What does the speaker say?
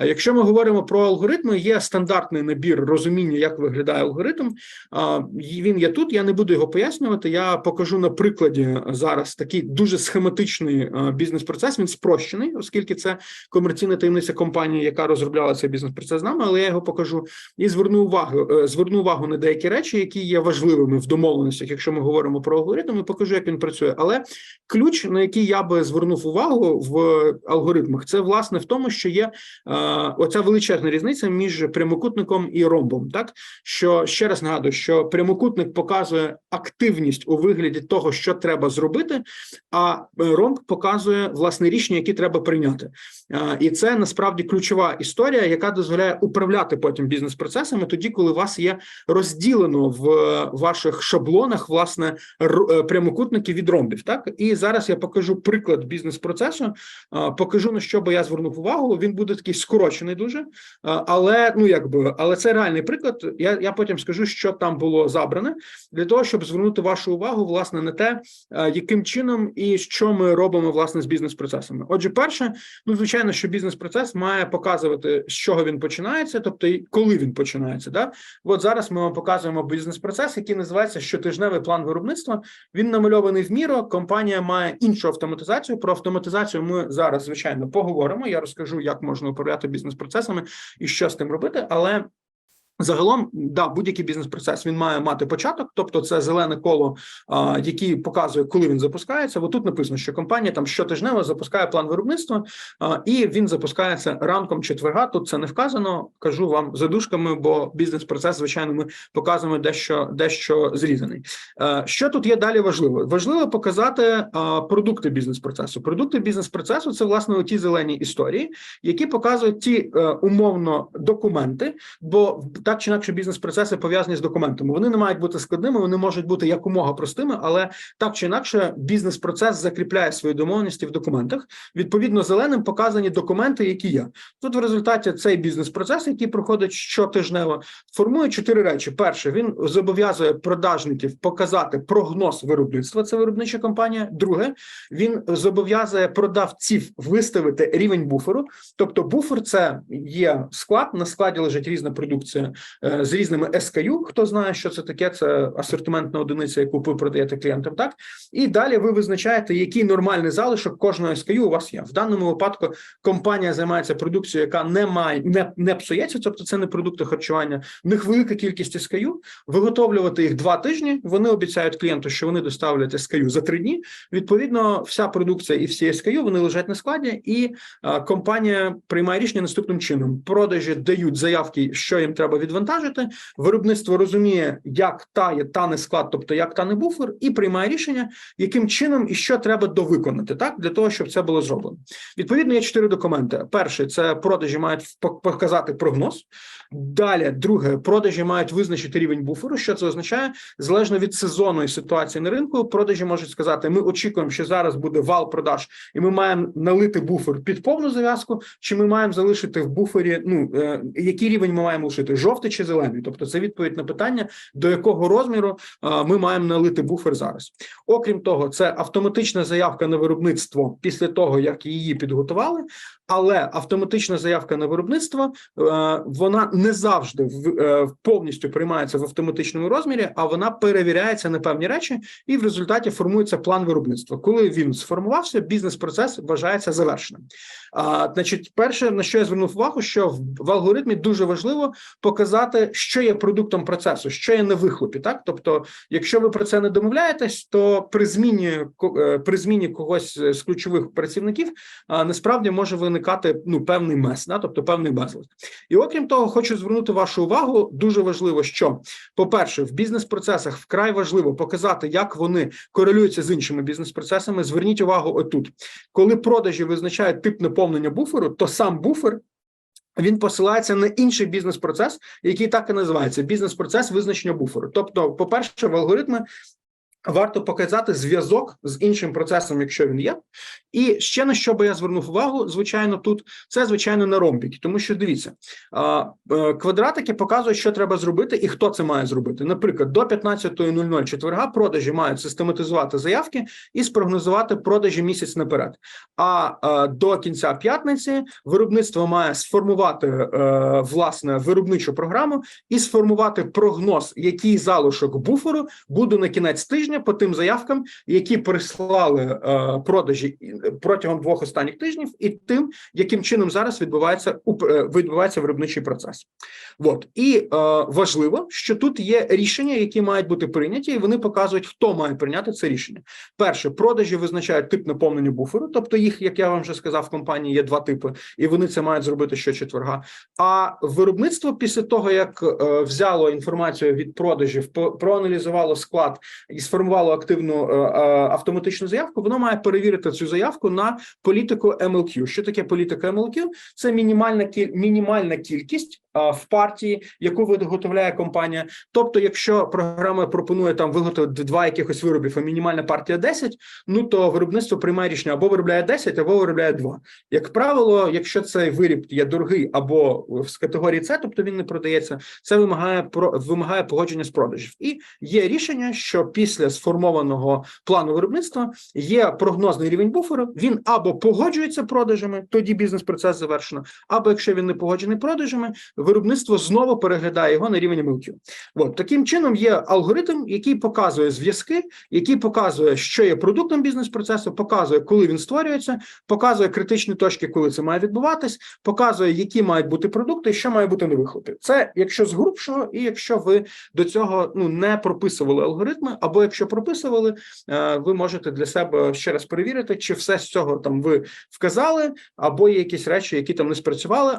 Якщо ми говоримо про алгоритми, є стандартний набір розуміння, як виглядає алгоритм. Він є тут. Я не буду його пояснювати. Я покажу на прикладі зараз такий дуже схематичний бізнес-процес. Він спрощений, оскільки це комерційна таємниця компанії, яка розробляла цей бізнес-процес з нами. Але я його покажу і зверну увагу. е, Зверну увагу на деякі речі, які є важливими в домовленостях, якщо ми говоримо про алгоритм, і покажу, як він працює. Але ключ, на який я би звернув увагу в алгоритмах, це власне в тому, що є. Е, Оця величезна різниця між прямокутником і ромбом. Так що ще раз нагадую, що прямокутник показує активність у вигляді того, що треба зробити, а е, ромб показує власне рішення, які треба прийняти. Е, І це насправді ключова історія, яка дозволяє управляти потім бізнес-процесами, тоді, коли вас є розділено в ваших шаблонах власне е, прямокутники від ромбів. Так і зараз я покажу приклад бізнес-процесу, е, покажу на що би я звернув увагу. Він буде такий скорочений дуже, е, але ну якби, але це реальний приклад. Я, я потім скажу, що там було забране для того, щоб звернути вашу увагу власне на те, е, яким чином і що ми робимо власне з бізнес-процесами. Отже, перше, ну звичайно, що бізнес-процес має показувати, з чого він починається, тобто коли він починається. Да? От зараз ми вам показуємо бізнес-процес, який називається щотижневий план виробництва. Він намальований в міро. Компанія має іншу автоматизацію. Про автоматизацію ми зараз звичайно поговоримо. Я розкажу, як можна управляти бізнес-процесами і що з тим робити, але. Загалом, да, будь-який бізнес-процес він має мати початок, тобто це зелене коло, а, який показує, коли він запускається. Бо тут написано, що компанія там щотижнево запускає план виробництва, а, і він запускається ранком четверга. Тут це не вказано. Кажу вам задушками, бо бізнес-процес, звичайно, ми показуємо дещо дещо зрізаний. Е, Що тут є далі важливо? Важливо показати а, продукти бізнес-процесу. Продукти бізнес-процесу це власне ті зелені історії, які показують ті е, умовно документи, бо так чи інакше бізнес-процеси пов'язані з документами. Вони не мають бути складними, вони можуть бути якомога простими, але так чи інакше, бізнес-процес закріпляє свої домовленості в документах. Відповідно, зеленим показані документи, які є. Тут в результаті цей бізнес-процес, який проходить щотижнево, формує чотири речі: перше, він зобов'язує продажників показати прогноз виробництва. Це виробнича компанія. Друге, він зобов'язує продавців виставити рівень буферу. Тобто, буфер це є склад. На складі лежить різна продукція з різними SKU. Хто знає, що це таке? Це асортиментна одиниця, яку ви продаєте клієнтам. Так і далі ви визначаєте, який нормальний залишок кожного SKU у вас є. В даному випадку компанія займається продукцією, яка не має не, не псується, тобто це не продукти харчування. В них велика кількість SKU, виготовлювати їх два тижні. Вони обіцяють клієнту, що вони доставлять SKU за три дні. Відповідно, вся продукція і всі SKU, вони лежать на складі, і а, компанія приймає рішення наступним чином: продажі дають заявки, що їм треба відвантажити. Виробництво розуміє, як тає тане склад, тобто як тане буфер, і приймає рішення, яким чином і що треба довиконати, так для того, щоб це було зроблено. Відповідно, є чотири документи. Перший це продажі мають показати прогноз. Далі, друге, продажі мають визначити рівень буферу. Що це означає? Залежно від сезонної ситуації на ринку, продажі можуть сказати: ми очікуємо, що зараз буде вал продаж, і ми маємо налити буфер під повну зав'язку, чи ми маємо залишити в буфері. Ну е, який рівень ми маємо лишити жовтий чи зелений? Тобто, це відповідь на питання, до якого розміру ми маємо налити буфер зараз. Окрім того, це автоматична заявка на виробництво після того, як її підготували. Але автоматична заявка на виробництво е, вона не завжди е, повністю приймається в автоматичному розмірі, а вона перевіряється на певні речі, і в результаті формується план виробництва. Коли він сформувався, бізнес-процес вважається завершеним. А, значить, перше на що я звернув увагу, що в алгоритмі дуже важливо показати, що є продуктом процесу, що є на вихлопі. Так, тобто, якщо ви про це не домовляєтесь, то при зміні е, при зміні когось з ключових працівників насправді може виникати ну певний мес, да, тобто певний безлад. І окрім того, хочу звернути вашу увагу. Дуже важливо, що по-перше, в бізнес-процесах вкрай важливо показати, як вони корелюються з іншими бізнес-процесами. Зверніть увагу отут, коли продажі визначають тип наповнення буферу, то сам буфер. Він посилається на інший бізнес-процес, який так і називається бізнес-процес визначення буферу. Тобто, по-перше, в алгоритми Варто показати зв'язок з іншим процесом, якщо він є. І ще на що би я звернув увагу, звичайно, тут це звичайно на ромбіки, тому що дивіться, е, квадратики показують, що треба зробити і хто це має зробити. Наприклад, до 15.00 четверга продажі мають систематизувати заявки і спрогнозувати продажі місяць наперед. А е, до кінця п'ятниці виробництво має сформувати е, власне виробничу програму і сформувати прогноз, який залишок буферу буде на кінець тижня по тим заявкам, які прислали е, продажі протягом двох останніх тижнів, і тим, яким чином зараз відбувається е, відбувається виробничий процес. От і е, важливо, що тут є рішення, які мають бути прийняті, і вони показують, хто має прийняти це рішення. Перше, продажі визначають тип наповнення буферу, тобто їх, як я вам вже сказав, в компанії є два типи, і вони це мають зробити щочетверга. А виробництво після того, як е, взяло інформацію від продажів, проаналізувало склад і сформувало активну е, е, автоматичну заявку, воно має перевірити цю заявку на політику MLQ. Що таке політика MLQ? Це мінімальна мінімальна кількість в партії, яку виготовляє компанія. Тобто, якщо програма пропонує там виготовити два якихось виробів, а мінімальна партія 10, ну то виробництво приймає рішення або виробляє 10, або виробляє 2. Як правило, якщо цей виріб є дорогий або з категорії С, тобто він не продається, це вимагає вимагає погодження з продажів. І є рішення, що після сформованого плану виробництва є прогнозний рівень буферу. Він або погоджується продажами, тоді бізнес-процес завершено, або якщо він не погоджений продажами, виробництво знову переглядає його на рівень MLQ. От таким чином є алгоритм, який показує зв'язки, який показує, що є продуктом бізнес-процесу, показує, коли він створюється, показує критичні точки, коли це має відбуватись, показує, які мають бути продукти, і що має бути на вихлопі. Це якщо з грубшого, і якщо ви до цього ну не прописували алгоритми, або якщо прописували, е, ви можете для себе ще раз перевірити, чи все з цього там ви вказали, або є якісь речі, які там не спрацювали.